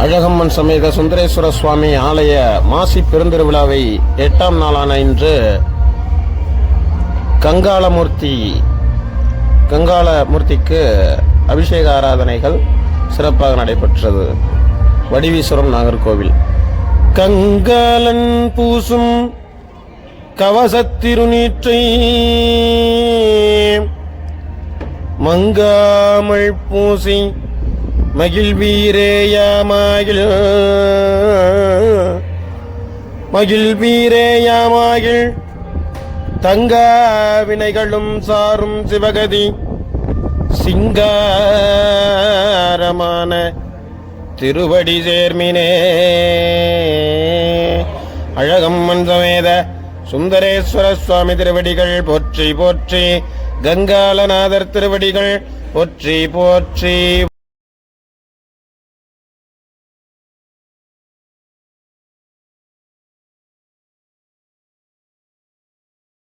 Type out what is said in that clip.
அழகம்மன் சமேத சுந்தரேஸ்வர சுவாமி ஆலய மாசி பெருந்திருவிழாவை எட்டாம் நாளான இன்று கங்காளமூர்த்தி கங்காளமூர்த்திக்கு அபிஷேக ஆராதனைகள் சிறப்பாக நடைபெற்றது. வடிவீஸ்வரம் நாகர்கோவில். கங்காலன் பூசும் கவசத்திருநீற்றை மங்காமல் பூசி மகிழ் வீரேயாமாயில் மகிழ். வீரேயாமாயில் தங்கா வினைகளும் சாரும் சிவகதி. சிங்காரமான திருவடி சேர்மினே. அழகம்மன் சமேத சுந்தரேஸ்வர சுவாமி திருவடிகள் போற்றி போற்றி கங்காலநாதர் திருவடிகள் போற்றி போற்றி